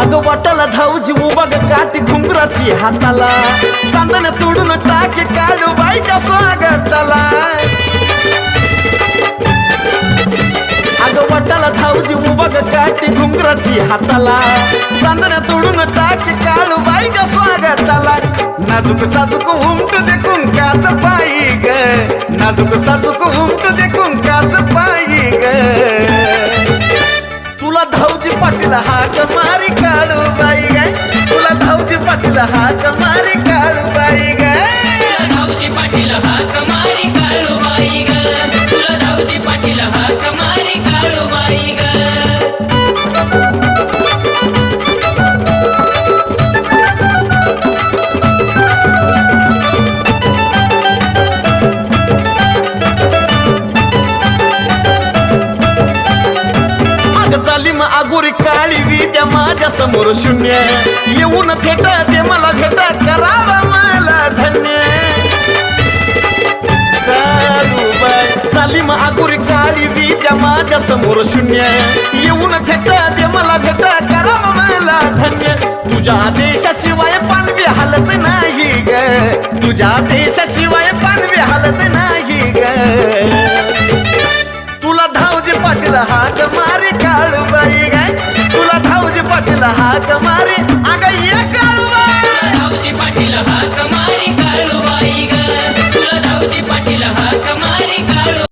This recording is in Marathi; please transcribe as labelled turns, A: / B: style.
A: अगं वाटाला धावजी उभा ग काठी घुंगराची हाताला. चांदन तोडून टाके काढू बाईच्या स्वागताला. अगं वाटाला धावजी उभा ग काठी घुंगराची हाताला. चांदन तोडून टाके काढू बाईच्या स्वागताला. नाजूक साजूक उमट देखून काच पायी ग. नाजूक साजूक उमट देखून काच पायी ग. तुला धावजी पाटील हाक हाक मारी काढू
B: पाटील
A: प्रेम आगोरी काळी विद्या माझ्यासमोर शून्य. येऊन थेट ते मला भेट करावा मला धन्य. चाली मग आगोरी काळी विद्या माझ्यासमोर शून्य. येऊन थेट ते मला भेट करावा मला धन्य. तुझ्या देशाशिवाय पानवी हालत नाही ग. तुझ्या देशाशिवाय पानवी हालत नाही ग. तुला धावजे पाटील हाक मारे काळू हाक मारे. अग एक काळूबाई
B: रावजी पाटील हाक मारे.